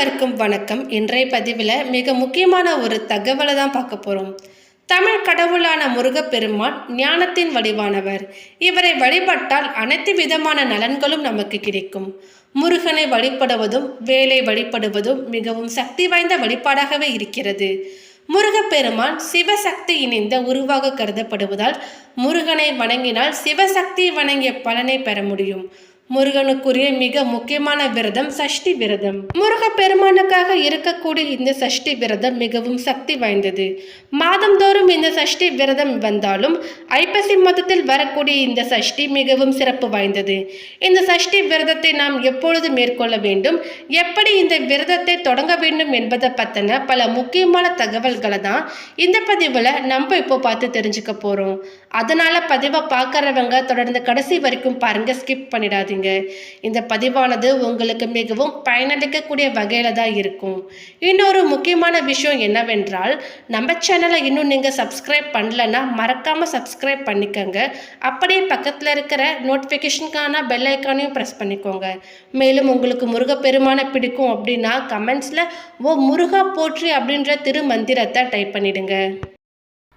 அனைவருக்கும் வணக்கம். இன்றைய பதிவில் மிக முக்கியமான ஒரு தகவலை தான் பார்க்க போகிறோம் தமிழ் கடவுளான முருகப்பெருமான் ஞானத்தின் வடிவானவர். இவரை வழிபட்டால் அனைத்து விதமான நலன்களும் நமக்கு கிடைக்கும். முருகனை வழிபடுவதும் வேலை வழிபடுவதும் மிகவும் சக்தி வாய்ந்த வழிபாடாகவே இருக்கிறது. முருகப்பெருமான் சிவசக்தி இணைந்த உருவாக கருதப்படுவதால் முருகனை வணங்கினால் சிவசக்தி வணங்கிய பலனை பெற முடியும். முருகனுக்குரிய மிக முக்கியமான விரதம் சஷ்டி விரதம். முருகப்பெருமானுக்காக இருக்கக்கூடிய இந்த சஷ்டி விரதம் மிகவும் சக்தி வாய்ந்தது. மாதந்தோறும் இந்த சஷ்டி விரதம் வந்தாலும் ஐப்பசி மாதத்தில் வரக்கூடிய இந்த சஷ்டி மிகவும் சிறப்பு வாய்ந்தது. இந்த சஷ்டி விரதத்தை நாம் எப்பொழுது மேற்கொள்ள வேண்டும்? எப்படி இந்த விரதத்தை தொடங்க வேண்டும் என்பதை பற்றின பல முக்கியமான தகவல்களை தான் இந்த பதிவில் நம்ம இப்போ பார்த்து தெரிஞ்சுக்க போகிறோம் அதனால் பதிவை பார்க்குறவங்க தொடர்ந்து கடைசி வரைக்கும் பாருங்க ஸ்கிப் பண்ணிடாதீங்க. இந்த பதிவானது உங்களுக்கு மிகவும் பயனளிக்கக்கூடிய வகையில் தான் இருக்கும். இன்னொரு முக்கியமான விஷயம் என்னவென்றால் நம்ம சேனலை இன்னும் நீங்கள் சப்ஸ்கிரைப் பண்ணலன்னா மறக்காமல் சப்ஸ்கிரைப் பண்ணிக்கோங்க. அப்படியே பக்கத்தில் இருக்கிற நோட்டிஃபிகேஷனுக்கான பெல் ஐக்கானையும் ப்ரெஸ் பண்ணிக்கோங்க. மேலும் உங்களுக்கு முருகப்பெருமானை பிடிக்கும் அப்படின்னா கமெண்ட்ஸில் ஓ முருகா போற்றி அப்படின்ற திருமந்திரத்தை டைப் பண்ணிடுங்க.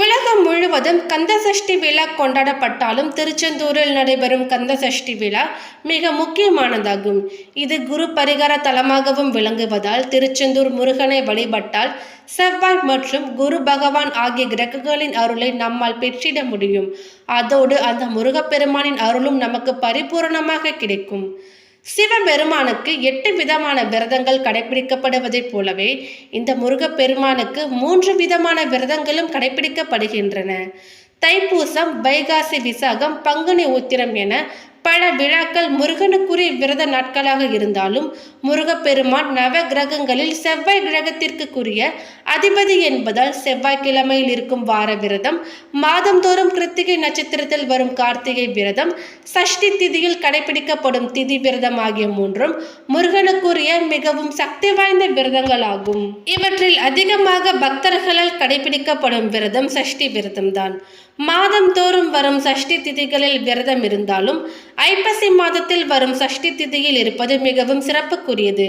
உலகம் முழுவதும் கந்தசஷ்டி விழா கொண்டாடப்பட்டாலும் திருச்செந்தூரில் நடைபெறும் கந்தசஷ்டி விழா மிக முக்கியமானதாகும். இது குரு பரிகார தலமாகவும் விளங்குவதால் திருச்செந்தூர் முருகனை வழிபட்டால் செவ்வாய் மற்றும் குரு பகவான் ஆகிய கிரகங்களின் அருளை நம்மால் பெற்றிட முடியும். அதோடு அந்த முருகப்பெருமானின் அருளும் நமக்கு பரிபூரணமாக கிடைக்கும். சிவபெருமானுக்கு எட்டு விதமான விரதங்கள் கடைபிடிக்கப்படுவதைப் போலவே இந்த முருகப்பெருமானுக்கு மூன்று விதமான விரதங்களும் கடைபிடிக்கப்படுகின்றன தைப்பூசம் வைகாசி விசாகம் பங்குனி உத்திரம் என பல விழாக்கள் முருகனுக்குரிய விரத நாட்களாக இருந்தாலும் முருகப்பெருமான் நவ கிரகங்களில் செவ்வாய் கிரகத்திற்குரிய அதிபதி என்பதால் செவ்வாய்க்கிழமையில் இருக்கும் வார விரதம் மாதந்தோறும் கிருத்திகை நட்சத்திரத்தில் வரும் கார்த்திகை விரதம் சஷ்டி திதியில் கடைபிடிக்கப்படும் திதி விரதம் ஆகிய மூன்றும் முருகனுக்குரிய மிகவும் சக்தி வாய்ந்த விரதங்களாகும். இவற்றில் அதிகமாக பக்தர்களால் கடைபிடிக்கப்படும் விரதம் சஷ்டி விரதம்தான். மாதந்தோறும் வரும் சஷ்டி திதிகளில் விரதம் இருந்தாலும் ஐப்பசி மாதத்தில் வரும் சஷ்டி திதியில் இருப்பது மிகவும் சிறப்புக்குரியது.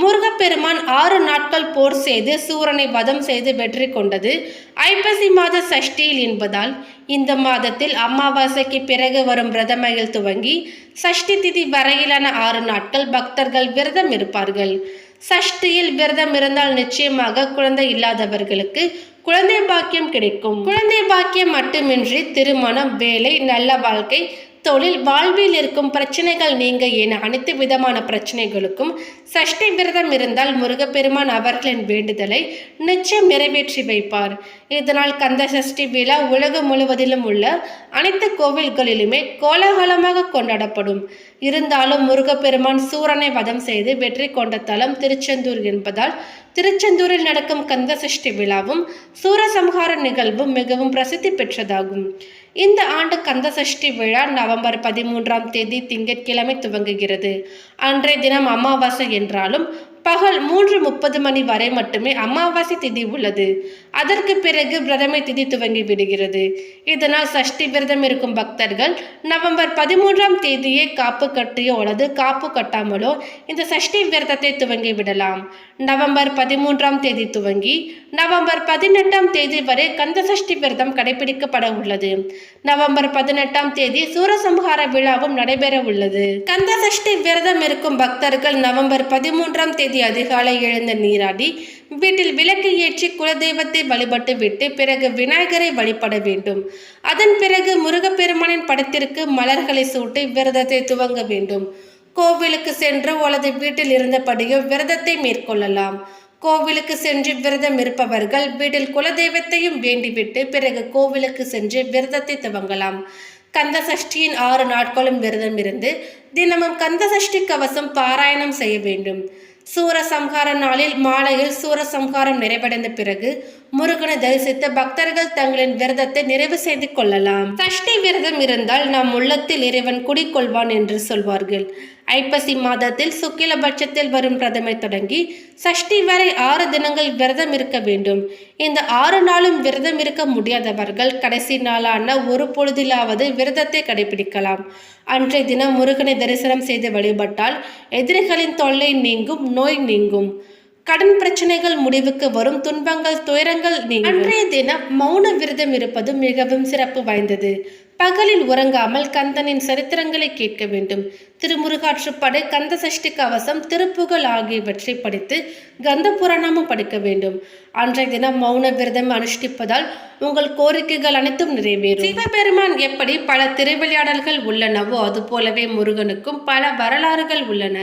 முருகப்பெருமான் ஆறு நாட்கள் போர் செய்து சூரனை வதம் செய்து வெற்றி கொண்டது. ஐப்பசி மாத சஷ்டியில் என்பதால் இந்த மாதத்தில் அமாவாசைக்கு பிறகு வரும் விரதமையில் துவங்கி சஷ்டி திதி வரையிலான ஆறு நாட்கள் பக்தர்கள் விரதம் இருப்பார்கள். சஷ்டியில் விரதம் இருந்தால் நிச்சயமாக குழந்தை இல்லாதவர்களுக்கு குழந்தை பாக்கியம் கிடைக்கும். குழந்தை பாக்கியம் மட்டுமின்றி திருமணம் வேலை நல்ல வாழ்க்கை தொழில் வாழ்வில் இருக்கும் பிரச்சனைகள் நீங்க என அனைத்து விதமான பிரச்சனைகளுக்கும் சஷ்டி விரதம் இருந்தால் முருகப்பெருமான் அவர்களின் வேண்டுதலை நிச்சயம் நிறைவேற்றி வைப்பார். இதனால் கந்த சஷ்டி விழா உலகம் முழுவதிலும் உள்ள அனைத்து கோவில்களிலுமே கோலாகலமாக கொண்டாடப்படும். இருந்தாலும் முருகப்பெருமான் சூரனை வதம் செய்து வெற்றி கொண்ட தலம் திருச்செந்தூர் என்பதால் திருச்செந்தூரில் நடக்கும் கந்த சஷ்டி விழாவும் சூரசம்ஹார நிகழ்வும் மிகவும் பிரசித்தி பெற்றதாகும். இந்த ஆண்டு கந்தசஷ்டி விழா நவம்பர் பதிமூன்றாம் தேதி திங்கட்கிழமை துவங்குகிறது. அன்றைய தினம் அமாவாசை என்றாலும் பகல் மூன்று முப்பது மணி வரை மட்டுமே அமாவாசை திதி உள்ளது. அதற்கு பிறகு பிரதமை திதி துவங்கி விடுகிறது. இதனால் சஷ்டி விரதம் இருக்கும் பக்தர்கள் நவம்பர் பதிமூன்றாம் தேதியே காப்பு கட்டியோ அல்லது காப்பு கட்டாமலோ இந்த சஷ்டி விரதத்தை துவங்கி விடலாம். நவம்பர் பதிமூன்றாம் தேதி துவங்கி நவம்பர் பதினெட்டாம் தேதி வரை கந்த சஷ்டி விரதம் கடைபிடிக்கப்பட உள்ளது. நவம்பர் பதினெட்டாம் தேதி சூரசம்ஹார விழாவும் நடைபெற உள்ளது. கந்த சஷ்டி விரதம் இருக்கும் பக்தர்கள் நவம்பர் பதிமூன்றாம் தேதி தேதி அதிகாலை எழுந்த நீராடி வீட்டில் விளக்கு ஏற்றி குலதெய்வத்தை வழிபட்டு விட்டு பிறகு விநாயகரை வழிபட வேண்டும். அதன் பிறகு முருகப்பெருமானின் படத்திற்கு மலர்களை சூட்டி விரதத்தை துவங்க வேண்டும். கோவிலுக்கு சென்று அல்லது வீட்டில் இருந்தபடியோ விரதத்தை மேற்கொள்ளலாம். கோவிலுக்கு சென்று விரதம் இருப்பவர்கள் வீட்டில் குலதெய்வத்தையும் வேண்டிவிட்டு பிறகு கோவிலுக்கு சென்று விரதத்தை துவங்கலாம். கந்த சஷ்டியின் ஆறு நாட்களும் விரதம் இருந்து தினமும் கந்த சஷ்டி கவசம் பாராயணம் செய்ய வேண்டும். சூரசம்ஹார நாளில் மாலையில் சூரசம்ஹாரம் நிறைவடைந்த பிறகு முருகனை தரிசித்த பக்தர்கள் தங்களின் விரதத்தை நிறைவு செய்து கொள்ளலாம். சஷ்டி விரதம் இருந்தால் நம் உள்ளத்தில் இறைவன் குடிக்கொள்வான் என்று சொல்வார்கள். ஐப்பசி மாதத்தில் சுக்கிலபட்சத்தில் வரும் பிரதமை தொடங்கி சஷ்டி வரை ஆறு தினங்கள் விரதம் இருக்க வேண்டும். இந்த ஆறு நாளும் விரதம் இருக்க முடியாதவர்கள் கடைசி நாளான ஒரு பொழுதிலாவது விரதத்தை கடைபிடிக்கலாம். அன்றைய தினம் முருகனை தரிசனம் செய்து வழிபட்டால் எதிரிகளின் தொல்லை நீங்கும் நோய் நீங்கும். கடன் பிரச்சனைகள் முடிவுக்கு வரும் துன்பங்கள் துயரங்கள் நீங்கும். அன்றைய தினம் மௌன விரதம் இருப்பது மிகவும் சிறப்பு வாய்ந்தது. பகலில் உறங்காமல் கந்தனின் சரித்திரங்களை கேட்க வேண்டும். திருமுருகாற்றுப்படை கந்த சஷ்டி கவசம் திருப்புகழ் ஆகியவற்றை படித்து கந்த புராணமும் படிக்க வேண்டும். அன்றைய தினம் மௌன விரதம் அனுஷ்டிப்பதால் உங்கள் கோரிக்கைகள் அனைத்தும் நிறைவேறும். சிவபெருமான் எப்படி பல திருவிளையாடல்கள் உள்ளனவோ அதுபோலவே முருகனுக்கும் பல வரலாறுகள் உள்ளன.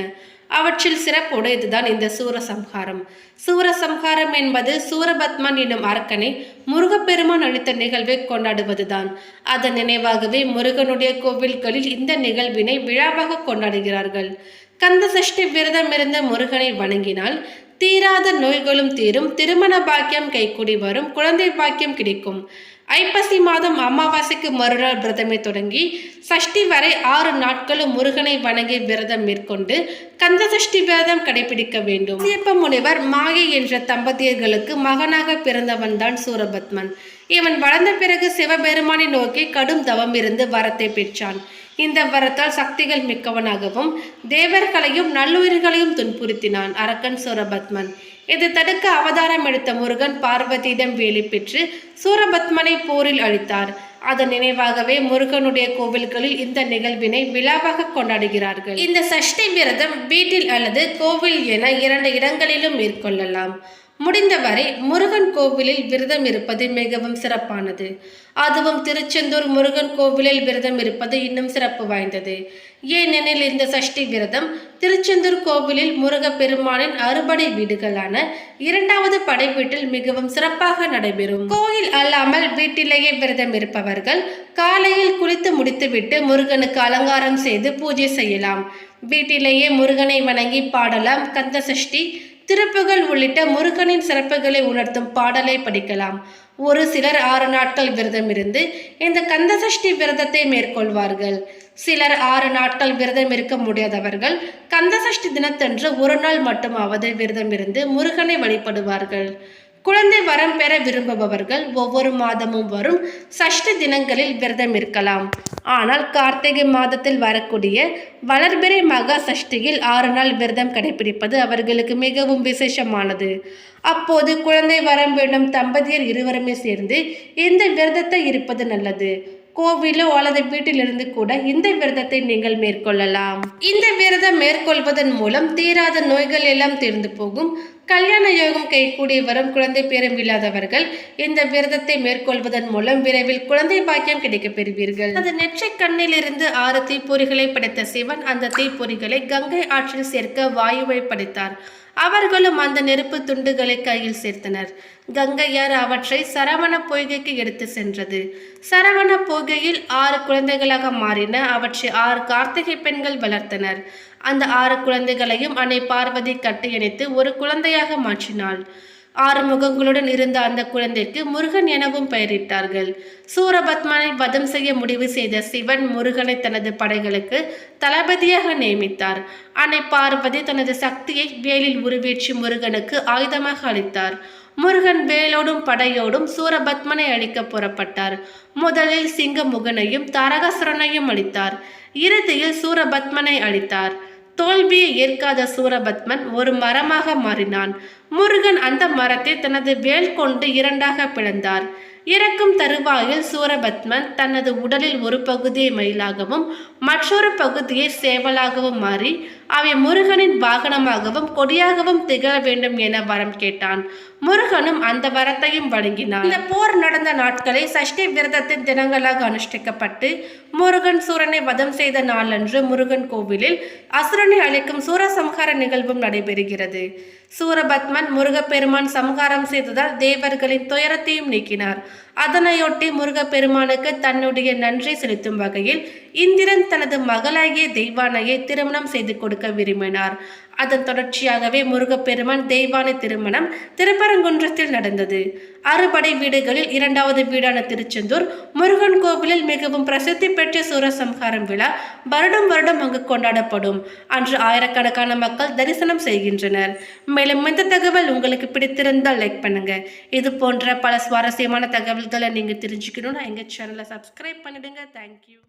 அவற்றில் சிறப்புடையதுதான் இந்த சூரசம்ஹாரம். சூரசம்ஹாரம் என்பது சூரபத்மன் என்னும் அரக்கனை முருகப்பெருமான் அளித்த நிகழ்வை கொண்டாடுவதுதான். அதன் நினைவாகவே முருகனுடைய கோவில்களில் இந்த நிகழ்வினை விழாவாக கொண்டாடுகிறார்கள். கந்த சஷ்டி விரதம் இருந்த முருகனை வணங்கினால் தீராத நோய்களும் தீரும் திருமண பாக்கியம் கைகூடி வரும் குழந்தை பாக்கியம் கிடைக்கும். ஐப்பசி மாதம் அமாவாசைக்கு மறுநாள் விரதமே தொடங்கி சஷ்டி வரை ஆறு நாட்களும் முருகனை வணங்கி விரதம் மேற்கொண்டு கந்த சஷ்டி விரதம் கடைபிடிக்க வேண்டும். சியப்ப முனிவர் மாயை என்ற தம்பதியர்களுக்கு மகனாக பிறந்தவன் தான் சூரபத்மன். இவன் வளர்ந்த பிறகு சிவபெருமானை நோக்கி கடும் தவம் இருந்து வரத்தை பெற்றான். இந்த வரத்தால் சக்திகள் மிக்கவனாகவும் தேவர்களையும் நல்லுயிர்களையும் துன்புறுத்தினான். அரக்கன் சூரபத்மன். இது தடுக்க அவதாரம் எடுத்த முருகன் பார்வதியிடம் வேலை பெற்று சூரபத்மனை போரில் அழித்தார். அதன் நினைவாகவே முருகனுடைய கோவில்களில் இந்த நிகழ்வினை விழாவாக கொண்டாடுகிறார்கள். இந்த சஷ்டி விரதம் வீட்டில் அல்லது கோவில் என இரண்டு இடங்களிலும் மேற்கொள்ளலாம். முடிந்தவரை முருகன் கோவிலில் விரதம் இருப்பது மிகவும் சிறப்பானது. அதுவும் திருச்செந்தூர் முருகன் கோவிலில் விரதம் இருப்பது இன்னும் சிறப்பு வாய்ந்தது. ஏனெனில் இந்த சஷ்டி விரதம் திருச்செந்தூர் கோவிலில் முருகப்பெருமானின் அறுபடை வீடுகளான இரண்டாவது படை வீட்டில் மிகவும் சிறப்பாக நடைபெறும். கோயில் அல்லாமல் வீட்டிலேயே விரதம் இருப்பவர்கள் காலையில் குளித்து முடித்துவிட்டு முருகனுக்கு அலங்காரம் செய்து பூஜை செய்யலாம். வீட்டிலேயே முருகனை வணங்கி பாடலாம். கந்த சஷ்டி திருப்புகள் உள்ளிட்ட முருகனின் சிறப்புகளை உணர்த்தும் பாடலை படிக்கலாம். ஒரு சிலர் ஆறு நாட்கள் விரதம் இருந்து இந்த கந்தசஷ்டி விரதத்தை மேற்கொள்வார்கள். சிலர் ஆறு நாட்கள் விரதம் இருக்க முடியாதவர்கள் கந்தசஷ்டி தினத்தன்று ஒரு நாள் மட்டுமாவது விரதம் இருந்து முருகனை வழிபடுவார்கள். குழந்தை வரம் பெற விரும்புபவர்கள் ஒவ்வொரு மாதமும் வரும் சஷ்டி தினங்களில் விரதம் இருக்கலாம். ஆனால் கார்த்திகை மாதத்தில் வரக்கூடிய வளர்பிறை மகா சஷ்டியில் ஆறு நாள் விரதம் கடைபிடிப்பது அவர்களுக்கு மிகவும் விசேஷமானது. அப்போது குழந்தை வரம் வேண்டும் தம்பதியர் இருவருமே சேர்ந்து இந்த விரதத்தை இருப்பது நல்லது. கோவிலோ அல்லது வீட்டிலிருந்து கூட இந்த விரதத்தை நீங்கள் மேற்கொள்ளலாம். இந்த விரதம் மேற்கொள்வதன் மூலம் தீராத நோய்கள் எல்லாம் தீர்ந்து போகும். கல்யாண யோகம் கைகூடி வரும் குழந்தை பேரும் இல்லாதவர்கள் இந்த விரதத்தை மேற்கொள்வதன் மூலம் விரைவில் குழந்தை பாக்கியம் கிடைக்கப் பெறுவீர்கள். அது நெற்றை கண்ணிலிருந்து ஆறு தீப்பொறிகளை படைத்த சிவன் அந்த தீப்பொறிகளை கங்கை ஆற்றில் சேர்க்க வாயுவை படைத்தார். அவர்களும் அந்த நெருப்பு துண்டுகளை கையில் சேர்த்தனர். கங்கையார் அவற்றை சரவண பொய்கைக்கு எடுத்து சென்றது. சரவண பொய்கையில் ஆறு குழந்தைகளாக மாறின அவற்றை ஆறு கார்த்திகை பெண்கள் வளர்த்தனர். அந்த ஆறு குழந்தைகளையும் அன்னை பார்வதி கட்டி இணைத்து ஒரு குழந்தையாக மாற்றினாள். ஆறு முகங்களுடன் இருந்த அந்த குழந்தைக்கு முருகன் எனவும் பெயரிட்டார்கள். சூரபத்மனை வதம் செய்ய முடிவு செய்த சிவன் முருகனை தனது படைகளுக்கு தளபதியாக நியமித்தார். அன்னை பார்வதி தனது சக்தியை வேலில் உருவேற்றி முருகனுக்கு ஆயுதமாக அளித்தார். முருகன் வேலோடும் படையோடும் சூரபத்மனை அழிக்க புறப்பட்டார். முதலில் சிங்கமுகனையும் தாரகாசுரனையும் அளித்தார் இறுதியில் சூரபத்மனை அளித்தார் தோல்வியை ஏற்காத சூரபத்மன் ஒரு மரமாக மாறினான். முருகன் அந்த மரத்தை தனது வேல் கொண்டு இரண்டாக பிளந்தார். இறக்கும் தருவாயில் சூரபத்மன் தனது உடலில் ஒரு பகுதியை மயிலாகவும் மற்றொரு பகுதியை சேவலாகவும் மாறி அவை முருகனின் வாகனமாகவும் கொடியாகவும் திகழ வேண்டும் என வரம் கேட்டான். முருகனும் அந்த வரத்தையும் வழங்கினான் இந்த போர் நடந்த நாட்களை சஷ்டி விரதத்தின் தினங்களாக அனுஷ்டிக்கப்பட்டு முருகன் சூரனை வதம் செய்த நாளன்று முருகன் கோவிலில் அசுரனை அழைக்கும் சூரசம்ஹார நிகழ்வும் நடைபெறுகிறது. சூரபத்மன் முருகப்பெருமான் சம்ஹாரம் செய்ததால் தேவர்களின் துயரத்தையும் நீக்கினார். அதனையொட்டி முருகப்பெருமானுக்கு தன்னுடைய நன்றி செலுத்தும் வகையில் இந்திரன் தனது மகளாகிய தெய்வானையை திருமணம் செய்து கொடுக்க விரும்பினார். அதன் தொடர்ச்சியாகவே முருகப்பெருமான் தெய்வான திருமணம் திருப்பரங்குன்றத்தில் நடந்தது. அறுபடை வீடுகளில் இரண்டாவது வீடான திருச்செந்தூர் முருகன் கோவிலில் மிகவும் பிரசித்தி பெற்ற சூரசம்ஹாரம் விழா வருடம் வருடம் அங்கு கொண்டாடப்படும். அன்று ஆயிரக்கணக்கான மக்கள் தரிசனம் செய்கின்றனர். மேலும் இந்த தகவல் உங்களுக்கு பிடித்திருந்தால் லைக் பண்ணுங்க. இது போன்ற பல சுவாரஸ்யமான தகவல்களை நீங்கள் தெரிஞ்சுக்கணும்னா எங்கள் சேனலை சப்ஸ்கிரைப் பண்ணிடுங்க. தேங்க்யூ